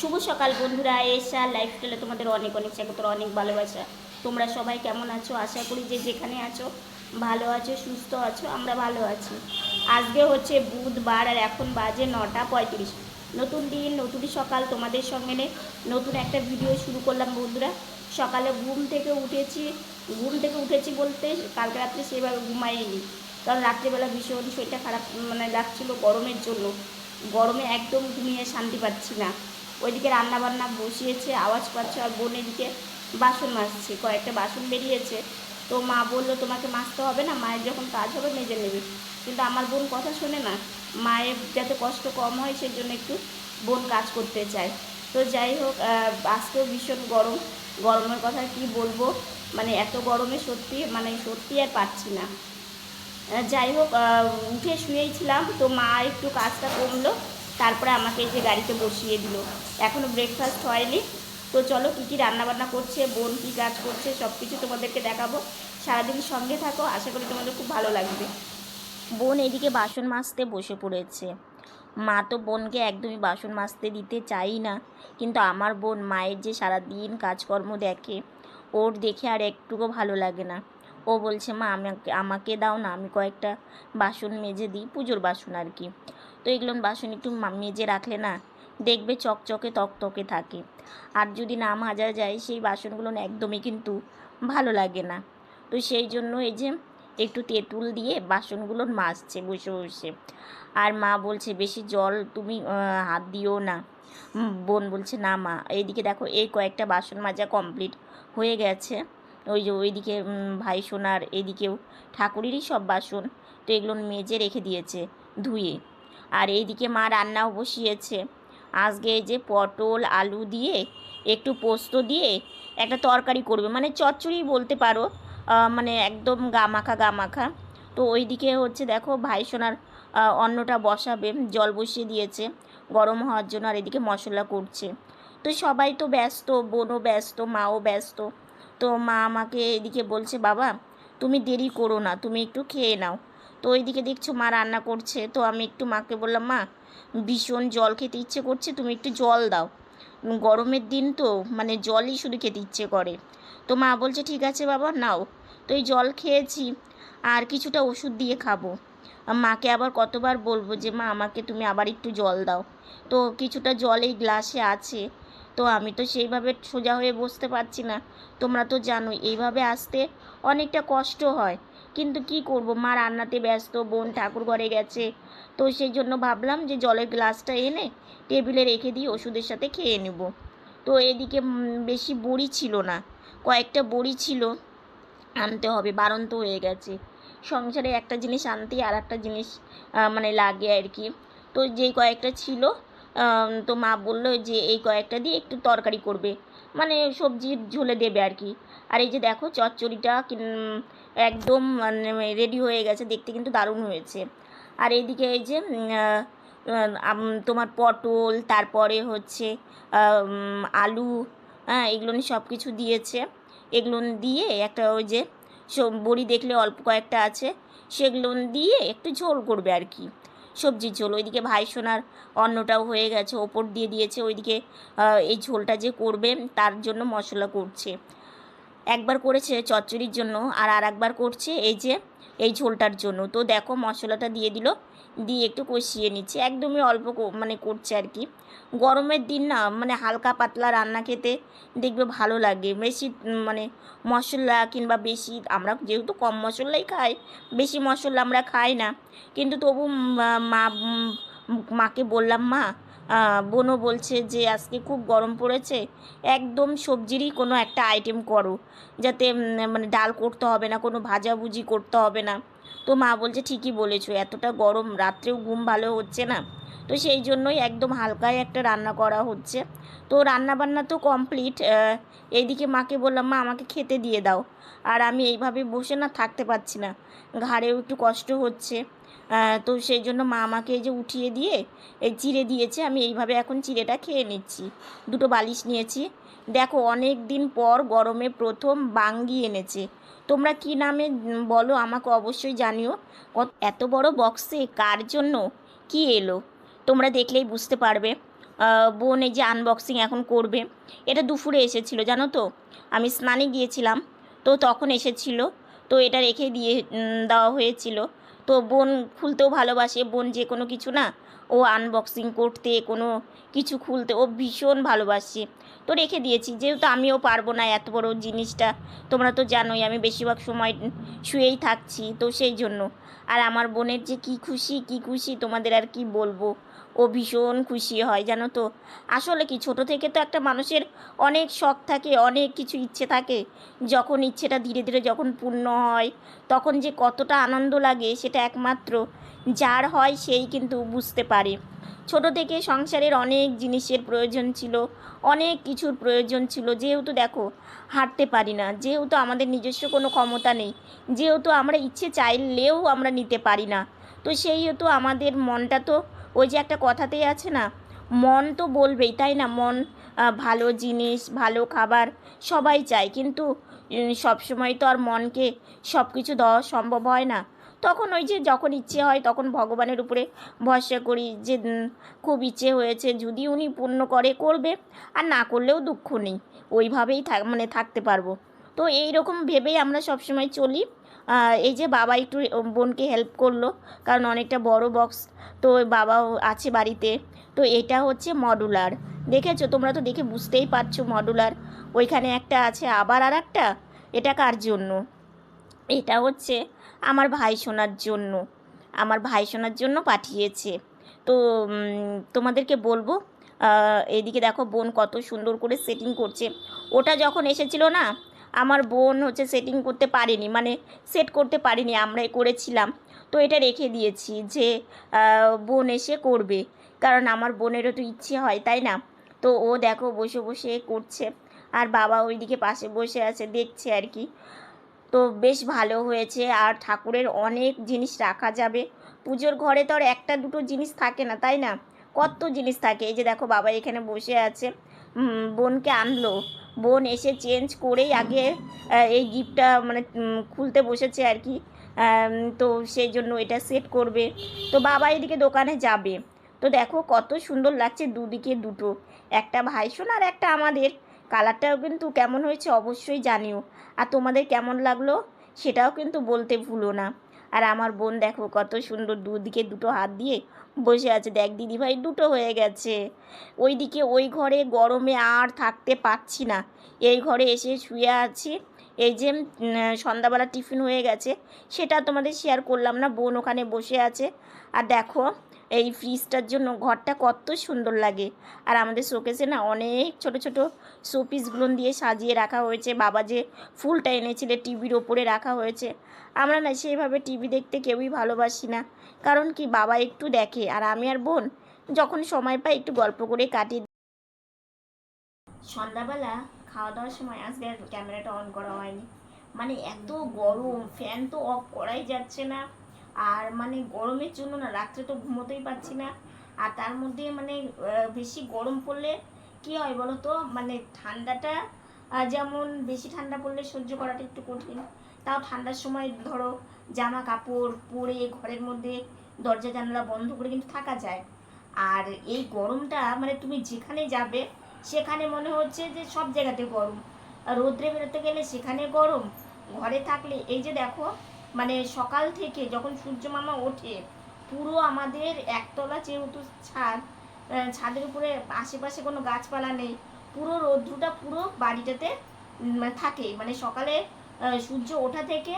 শুভ সকাল বন্ধুরা, এসা লাইফ লাইফস্টাইলে তোমাদের অনেক অনেক স্বাগত, অনেক ভালোবাসা। তোমরা সবাই কেমন আছো? আশা করি যে যেখানে আছো, ভালো আছো, সুস্থ আছো, আমরা ভালো আছি। আজকে হচ্ছে বুধবার আর এখন বাজে নটা পঁয়ত্রিশ। নতুন দিন, নতুন সকাল তোমাদের সঙ্গে নতুন একটা ভিডিও শুরু করলাম বন্ধুরা। সকালে ঘুম থেকে উঠেছি, ঘুম থেকে উঠেছি বলতে কালকে রাত্রে সেভাবে ঘুমাইনি। কারণ রাত্রিবেলা ভীষণ শরীরটা খারাপ মানে লাগছিল গরমের জন্য। গরমে একদম ঘুমিয়ে শান্তি পাচ্ছি না। ওইদিকে রান্না বান্না বসিয়েছে, আওয়াজ পাচ্ছে আর বোন এদিকে বাসন মাজছে, কয়েকটা বাসন বেরিয়েছে। তো মা বলল, তোমাকে মাজতে হবে না, মায়ের যখন কাজ হবে মেজে নেবে। কিন্তু আমার বোন কথা শোনে না। মায়ের যাতে কষ্ট কম হয় সেই জন্য একটু বোন কাজ করতে চায়। তো যাই হোক আজকেও ভীষণ গরম। গরমের কথা কি বলব? মানে এত গরমে সত্যি মানে সত্যি আর পাচ্ছি না। যাই হোক উঠে শুয়েছিলাম তো মা একটু কাজটা কমলো তারপরে আমাকে যে গাড়িতে বসিয়ে দিল। এখনও ব্রেকফাস্ট হয়নি। তো চলো কী কী রান্নাবান্না করছে, বোন কী কাজ করছে সব কিছু তোমাদেরকে দেখাবো। সারাদিন সঙ্গে থাকো, আশা করি তোমাদের খুব ভালো লাগবে। বোন এদিকে বাসন মাজতে বসে পড়েছে। মা তো বোনকে একদমই বাসন মাজতে দিতে চাই না, কিন্তু আমার বোন মায়ের যে সারাদিন কাজকর্ম দেখে, ওর দেখে আর একটুকু ভালো লাগে না। ও বলছে, মা, আমাকে আমাকে দাও না, আমি কয়েকটা বাসন মেজে দিই, পুজোর বাসন আর কি। তো এগুলো বাসন একটু মেজে রাখলে না দেখবে চকচকে তকতকে থাকে। আর যদি না মাজা যায়, সেই বাসনগুলো একদমই কিন্তু ভালো লাগে না। তো সেই জন্য এই যে একটু তেঁতুল দিয়ে বাসনগুলো মাজছে বসে বসে। আর মা বলছে, বেশি জল তুমি হাত দিও না। বোন বলছে, না মা, এইদিকে দেখো, এই কয়েকটা বাসন মাজা কমপ্লিট হয়ে গেছে। ওই যে ওইদিকে ভাই সোনার এদিকেও ঠাকুরেরই সব বাসন, তো এগুলো মেজে রেখে দিয়েছে ধুয়ে। আর এইদিকে মা রান্নাও বসিয়েছে। আজকে এই যে পটল, আলু দিয়ে একটু পোস্ত দিয়ে একটা তরকারি করবে। মানে চচ্চড়ি বলতে পারো মানে একদম গা মাখা গা মাখা তো ওইদিকে হচ্ছে দেখো ভাই সোনার অন্নটা বসাবে, জল বসিয়ে দিয়েছে, গরম হওয়ার জন্য আর এদিকে মশলা করছে। তো সবাই তো ব্যস্ত, বোনও ব্যস্ত, মাও ব্যস্ত। তো মা আমাকে এদিকে বলছে, বাবা, তুমি দেরি করো না, তুমি একটু খেয়ে নাও। তো ওইদিকে দেখছ মা রান্না করছে। তো আমি একটু মাকে বললাম, মা, ভীষণ জল খেতে ইচ্ছে করছে, তুমি একটু জল দাও। গরমের দিন তো মানে জলই শুধু খেতে ইচ্ছে করে। তো মা বলছে, ঠিক আছে বাবা, নাও। তো এই জল খেয়েছি, আর কিছুটা ওষুধ দিয়ে খাব। মাকে আবার কতবার বলব যে, মা, আমাকে তুমি আবার একটু জল দাও। তো কিছুটা জল এই গ্লাসে আছে। তো আমি তো সেইভাবে সোজা হয়ে বসতে পারছি না। তোমরা তো জানো এইভাবে আসতে অনেকটা কষ্ট হয়। কিন্তু কি করব? মা রান্নাতে ব্যস্ত, বোন ঠাকুর ঘরে গেছে। তো সেই জন্য ভাবলাম যে জলের গ্লাসটা এনে টেবিলে রেখে দিয়ে ওষুধের সাথে খেয়ে নেব। তো এদিকে বেশি বড়ি ছিল না। কয়েকটা বড়ি ছিল, আনতে হবে, বারন্ত হয়ে গেছে। সংসারে একটা জিনিস আনতেই আর একটা জিনিস মানে লাগে আর কি। তো যেই কয়েকটা ছিল তো মা বলল যে এই কয়েকটা দিয়ে একটু তরকারি করবে। মানে সবজির ঝোলে দেবে আর কি। আর এই যে দেখো চচ্চড়িটা একদম মানে রেডি হয়ে গেছে, দেখতে কিন্তু দারুণ হয়েছে। আর এইদিকে এই যে তোমার পটল, তারপরে হচ্ছে আলু হ্যাঁ এগুলো সব কিছু দিয়েছে। এগুলো দিয়ে একটা ওই যে বড়ি দেখলে অল্প কয়েকটা আছে, সেগুলো দিয়ে একটু ঝোল করবে আর কি। সবজির ঝোল, ওইদিকে ভাই সোনার অন্নটাও হয়ে গেছে, ওপর দিয়ে দিয়েছে, ওইদিকে এই ঝোলটা যে করবে, তার জন্য মশলা করছে। একবার করেছে চচ্চড়ির জন্য, আর আর একবার করছে এই যে, এই ঝোলটার জন্য। তো দেখো মশলাটা দিয়ে দিল দিয়ে একটু কষিয়ে নিচ্ছে। একদমই অল্প মানে করছে আর কি। গরমের দিন না মানে হালকা পাতলা রান্না খেতে দেখবে ভালো লাগে। বেশি মানে মশলা কিংবা বেশি, আমরা যেহেতু কম মশলাই খাই, বেশি মশলা আমরা খাই না। কিন্তু তবু মা- মাকে বললাম, মা বোনও বলছে যে আজকে খুব গরম পড়েছে, একদম সবজিরই কোনো একটা আইটেম করো। যাতে মানে ডাল করতে হবে না, কোনো ভাজাভুজি করতে হবে না। তো মা বলছে, ঠিকই বলেছ, এতটা গরম, রাত্রেও ঘুম ভালো হচ্ছে না। তো সেই জন্যই একদম হালকায় একটা রান্না করা হচ্ছে। তো রান্না বান্না তো কমপ্লিট এইদিকে মাকে বললাম, মা, আমাকে খেতে দিয়ে দাও। আর আমি এইভাবে বসে না, থাকতে পারছি না। ঘাড়েও একটু কষ্ট হচ্ছে। তো সেই জন্য মা আমাকে এই যে উঠিয়ে দিয়ে, এই চিড়ে দিয়েছে, আমি এইভাবে এখন চিড়েটা খেয়ে নিচ্ছি। দুটো বালিশ নিয়েছি। দেখো, অনেক দিন পর গরমে প্রথম বাঙ্গি এনেছে। তোমরা কি নামে বলো আমাকে অবশ্যই জানিও। এত বড় বক্সে কার জন্য কি এলো? তোমরা দেখলেই বুঝতে পারবে। বোন এই যে আনবক্সিং এখন করবে। এটা দুপুরে এসেছিল, জানো তো? আমি স্নানে গিয়েছিলাম, তো তখন এসেছিল, তো এটা রেখে দিয়ে দেওয়া হয়েছিল। তো বোন খুলতেও ভালোবাসে, বোন যে কোনো কিছু না? ও আনবক্সিং করতে, কোনো কিছু খুলতে, ও ভীষণ ভালোবাসে। তো রেখে দিয়েছি, যেহেতু আমিও পারব না এত বড় জিনিসটা, তোমরা তো জানোই আমি বেশিরভাগ সময় শুয়েই থাকছি, তো সেই জন্য। আর আমার বোনের যে কি খুশি কি খুশি, তোমাদের আর কি বলব? ও ভীষণ খুশি হয়, জানো তো? আসলে কি, ছোট থেকে তো একটা মানুষের অনেক শখ থাকে, অনেক কিছু ইচ্ছে থাকে। যখন ইচ্ছেটা ধীরে ধীরে যখন পূর্ণ হয়, তখন যে কতটা আনন্দ লাগে, সেটা একমাত্র যার হয় সেই কিন্তু বুঝতে পারে। ছোট থেকে সংসারের অনেক জিনিসের প্রয়োজন ছিল, অনেক কিছুর প্রয়োজন ছিল। যেহেতু দেখো, হাঁটতে পারি না, যেহেতু আমাদের নিজস্ব কোনো ক্ষমতা নেই, যেহেতু আমরা ইচ্ছে চাইলেও আমরা নিতে পারি না। তো সেই হেতু আমাদের মনটা তো, ওই যে একটা কথাতেই আছে না, মন তো বলবেই, তাই না? মন ভালো জিনিস, ভালো খাবার সবাই চায়। কিন্তু সবসময় তো আর মনকে সব কিছু দেওয়া সম্ভব হয় না। তখন ওই যে যখন ইচ্ছে হয় তখন ভগবানের উপরে ভরসা করি যে খুব ইচ্ছে হয়েছে যদি উনি পূর্ণ করে, করবে। আর না করলেও দুঃখ নেই। ওইভাবেই থাক মানে থাকতে পারব। তো এই রকম ভেবেই আমরা সবসময় চলি। এই যে বাবা একটু বোনকে হেল্প করল, কারণ অনেকটা বড় বক্স তো বাবাও আছে বাড়িতে। তো এটা হচ্ছে মডুলার দেখেছ? তোমরা তো দেখে বুঝতেই পারছ মডুলার ওইখানে একটা আছে আবার আর একটা এটা কার জন্য? এটা হচ্ছে আমার ভাই শোনার জন্য। আমার ভাই শোনার জন্য পাঠিয়েছে। তো তোমাদেরকে বলব এদিকে দেখো বোন কত সুন্দর করে সেটিং করছে। ওটা যখন এসেছিল না, আমার বোন হচ্ছে সেটিং করতে পারেনি মানে সেট করতে পারিনি, আমরাই করেছিলাম। তো এটা রেখে দিয়েছি যে বোন এসে করবে। কারণ আমার বোনেরও তো ইচ্ছে হয়, তাই না? তো ও দেখো বসে বসে করছে। আর বাবা ওইদিকে পাশে বসে আছে, দেখছে আর কি। তো বেশ ভালো হয়েছে। আর ঠাকুরের অনেক জিনিস রাখা যাবে। পুজোর ঘরে তো আর একটা দুটো জিনিস থাকে না, তাই না? কত জিনিস থাকে। এই যে দেখো বাবা এখানে বসে আছে। বোনকে আনলো। বোন এসে চেঞ্জ করেই আগে এই গিফটটা মানে খুলতে বসেছে আর কি। তো সেই জন্য এটা সেট করবে। তো বাবা এদিকে দোকানে যাবে। তো দেখো কত সুন্দর লাগছে দুদিকে দুটো। একটা ভাইসোন আর একটা আমাদের। কালারটাও কিন্তু কেমন হয়েছে অবশ্যই জানিও। আর তোমাদের কেমন লাগল সেটাও কিন্তু বলতে ভুলো না। আর আমার বোন দেখো কত সুন্দর দুদিকে দুটো হাত দিয়ে বসে আছে। দেখ দিদিভাই দুটো হয়ে গেছে। ওইদিকে ওই ঘরে গরমে আর থাকতে পারছি না। এই ঘরে এসে শুয়ে আছি। এই যে সন্ধ্যাবেলা টিফিন হয়ে গেছে, সেটা তোমাদের শেয়ার করলাম না। বোন ওখানে বসে আছে। আর দেখো এই ফ্রিজটার জন্য ঘরটা কত সুন্দর লাগে। আর আমাদের শোকেসে না অনেক ছোট ছোট শোপিসগুলো দিয়ে সাজিয়ে রাখা হয়েছে। বাবা যে ফুলটা এনেছিলে টিভির ওপরে রাখা হয়েছে। আমরা না সেইভাবে টিভি দেখতে কেউই ভালোবাসি না। কারণ কি বাবা একটু দেখে আর আমি আর বোন যখন সময় পাই একটু গল্প করে কাটি সন্ধ্যাবেলা খাওয়া দাওয়ার সময় আজকে ক্যামেরাটা অন করা হয়নি। মানে এত গরম, ফ্যান তো অফ করাই যাচ্ছে না। আর মানে গরমের জন্য না, রাত্রে তো ঘুমোতেই পারছি না। আর তার মধ্যে মানে বেশি গরম পড়লে কি হয় বলো তো? মানে ঠান্ডাটা যেমন বেশি ঠান্ডা পড়লে সহ্য করাটা একটু কঠিন। তাও ঠান্ডার সময় ধরো জামা কাপড় পরে ঘরের মধ্যে দরজা জানালা বন্ধ করে কিন্তু থাকা যায়। আর এই গরমটা মানে তুমি যেখানে যাবে, সেখানে মনে হচ্ছে যে সব জায়গাতে গরম। রোদ্রে বেরোতে গেলে সেখানে গরম। ঘরে থাকলে, এই যে দেখো মানে সকাল থেকে যখন সূর্য মামা ওঠে, পুরো আমাদের একতলা যেহেতু ছাদ ছাদের উপরে আশেপাশে কোনো গাছপালা নেই, পুরো রৌদ্রটা পুরো বাড়িটাতে থাকে। মানে সকালে সূর্য ওঠা থেকে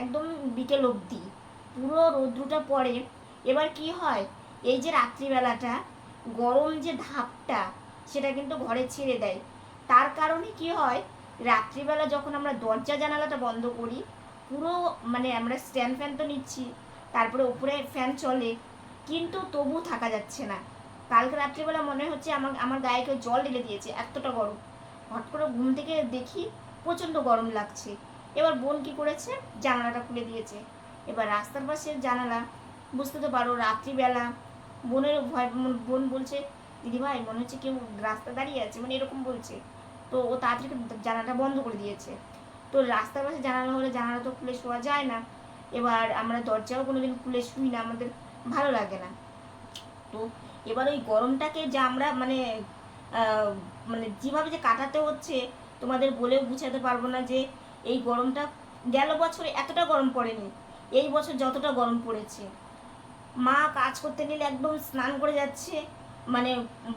একদম বিকেল অবধি পুরো রৌদ্রটা পড়ে। এবার কি হয়, এই যে রাত্রিবেলাটা, গরম যে ধাপটা, সেটা কিন্তু ঘরে ছেড়ে দেয়। তার কারণে কি হয়, রাত্রিবেলা যখন আমরা দরজা জানালাটা বন্ধ করি পুরো মানে আমরা স্ট্যান্ড ফ্যান তো নিচ্ছি, তারপরে উপরে ফ্যান চলে, কিন্তু তবু থাকা যাচ্ছে না। কালকে রাত্রিবেলা মনে হচ্ছে আমার আমার গায়ে কেউ জল ঢেলে দিয়েছে, এতটা গরম। হট করে ঘুম থেকে দেখি প্রচণ্ড গরম লাগছে। এবার বোন কি করেছে? জানালাটা খুলে দিয়েছে। এবার রাস্তার পাশে জানালা, বুঝতে তো পারো রাত্রিবেলা। বোনের ভয়, বোন বলছে দিদিভাই মনে হচ্ছে কেউ রাস্তা দাঁড়িয়ে আছে। মানে এরকম বলছে। তো ও তাড়াতাড়ি জানালাটা বন্ধ করে দিয়েছে। তো রাস্তার পাশে জানালা হলে জানালা তো খুলে শোয়া যায় না। এবার আমরা দরজাও কোনোদিন খুলে শুই না, আমাদের ভালো লাগে না। তো এবার ওই গরমটাকে যে আমরা মানে মানে যেভাবে যে কাটাতে হচ্ছে, তোমাদের বলেও বুঝাতে পারব না যে এই গরমটা গেল বছরে এতটা গরম পড়েনি, এই বছর যতটা গরম পড়েছে। মা কাজ করতে নিলে একদম স্নান করে যাচ্ছে মানে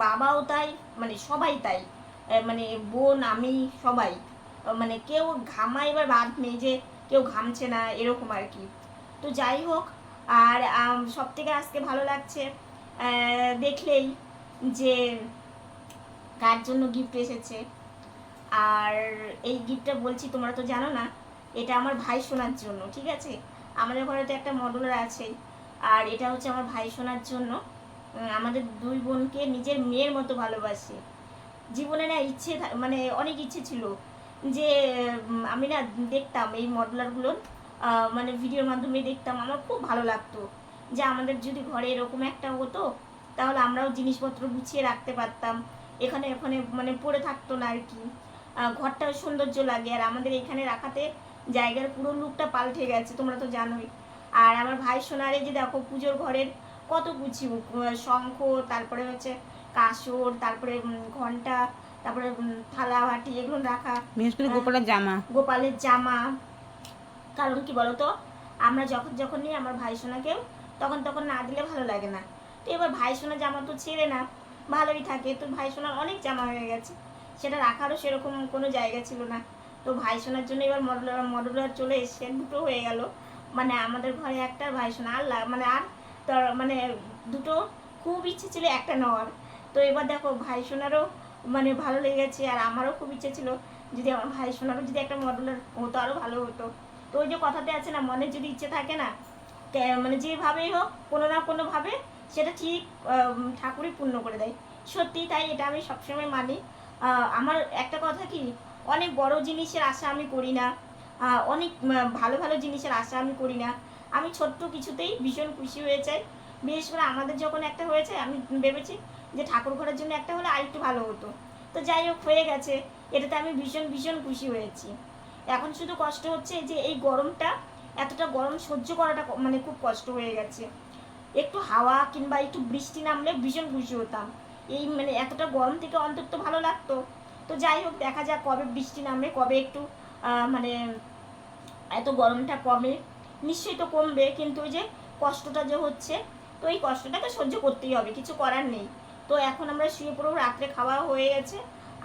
বাবাও তাই মানে সবাই তাই। মানে বোন, আমি, সবাই। মানে কেউ ঘামা এবার বাদ নেই যে কেউ ঘামছে না, এরকম আর কি। তো যাই হোক, আর সব থেকে আজকে ভালো লাগছে দেখলেই যে কার জন্য গিফট এসেছে। আর এই গিফটটা বলছি, তোমরা তো জানো না, এটা আমার ভাই শোনার জন্য, ঠিক আছে? আমাদের ঘরে তো একটা মডুলার আছে আর এটা হচ্ছে আমার ভাই শোনার জন্য। আমাদের দুই বোনকে নিজের মেয়ের মতো ভালোবাসে। জীবনে না ইচ্ছে মানে অনেক ইচ্ছে ছিল। যে আমি না দেখতাম এই মডলারগুলোর মানে ভিডিওর মাধ্যমে দেখতাম। আমার খুব ভালো লাগতো যে আমাদের যদি ঘরে এরকম একটা হতো, তাহলে আমরাও জিনিসপত্র গুছিয়ে রাখতে পারতাম। এখানে, ওখানে মানে পড়ে থাকতো না আর কি। ঘরটাও সৌন্দর্য লাগে। আর আমাদের এখানে রাখাতে জায়গার পুরো লুকটা পাল্টে গেছে, তোমরা তো জানোই। আর আমার ভাই সোনারে যে দেখো পুজোর ঘরের কত গুছি শঙ্খ, তারপরে হচ্ছে কাসর, তারপরে ঘণ্টা তারপরে থালা বাটি এগুলো রাখা। বিশেষ করে গোপালের জামা। গোপালের জামা। কারণ কি বলতো? আমরা যখন যখন নিই আমার ভাই সোনাকেও তখন তখন না দিলে ভালো লাগে না। তো এবার ভাই সোনা জামা তো ছেড়ে না ভালোই থাকে। তো ভাই সোনার অনেক জামা হয়ে গেছে। সেটা রাখারও সেরকম কোনো জায়গা ছিল না। তো ভাই সোনার জন্য এবার মডুলার মডুলার চলে এসে দুটো হয়ে গেল। মানে আমাদের ঘরে একটা ভাই সোনা আর মানে আর তার মানে দুটো খুব ইচ্ছে ছিল একটা নেওয়ার। তো এবার দেখো ভাই সোনারও মানে ভালো লেগেছে আর আমারও খুব ইচ্ছে ছিল যদি আমার ভাই সোনারও যদি একটা মডেলার হতো আরও ভালো হতো। তো ওই যে কথাতে আছে না, মনে যদি ইচ্ছে থাকে না মানে যেভাবেই হোক, কোনো না কোনোভাবে সেটা ঠিক ঠাকুরই পূর্ণ করে দেয়। সত্যি তাই এটা আমি সবসময় মানি। আমার একটা কথা কি, অনেক বড় জিনিসের আশা আমি করি না। অনেক ভালো ভালো জিনিসের আশা আমি করি না। আমি ছোট্ট কিছুতেই ভীষণ খুশি হয়ে যাই। বিশেষ করে আমাদের যখন একটা হয়েছে, আমি ভেবেছি যে ঠাকুর ঘরের জন্য একটা হলে আরেকটু ভালো হতো। তো যাই হোক, হয়ে গেছে। এটাতে আমি ভীষণ ভীষণ খুশি হয়েছি। এখন শুধু কষ্ট হচ্ছে যে এই গরমটা, এতটা গরম সহ্য করাটা মানে খুব কষ্ট হয়ে গেছে। একটু হাওয়া কিংবা একটু বৃষ্টি নামলে ভীষণ খুশি হতাম। এই মানে এতটা গরম থেকে অন্তত ভালো লাগতো। তো যাই হোক, দেখা যাক কবে বৃষ্টি নামবে কবে একটু মানে এত গরমটা কমে। নিশ্চয়ই তো কমবে, কিন্তু ওই যে কষ্টটা যে হচ্ছে, তো এই কষ্টটাকে সহ্য করতেই হবে, কিছু করার নেই। তো এখন আমরা শুয়ে পড়েও রাত্রে খাওয়া হয়ে গেছে।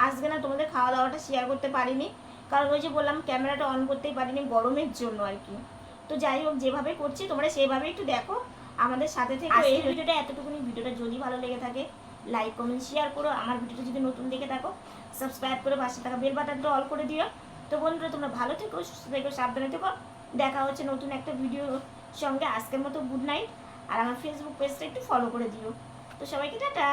আজকে না তোমাদের খাওয়া দাওয়াটা শেয়ার করতে পারিনি। কারণ ওই যে বললাম ক্যামেরাটা অন করতেই পারিনি গরমের জন্য আর কি। তো যাই হোক যেভাবে করছি তোমরা সেভাবে একটু দেখো। আমাদের সাথে থেকে। এই ভিডিওটা এতটুকুনি। ভিডিওটা যদি ভালো লেগে থাকে লাইক কমেন্ট শেয়ার করো। আমার ভিডিওটা যদি নতুন দেখে থাকো সাবস্ক্রাইব করে পাশে থাকা বেল বাটনটা অল করে দিও। তো বন্ধুরা তোমরা ভালো থেকো সুস্থ থেকো সাবধানে থেকো। দেখা হচ্ছে নতুন একটা ভিডিওর সঙ্গে। আজকের মতো গুড নাইট আর আমার ফেসবুক পেজটা একটু ফলো করে দিও। তো সবাইকে টাটা।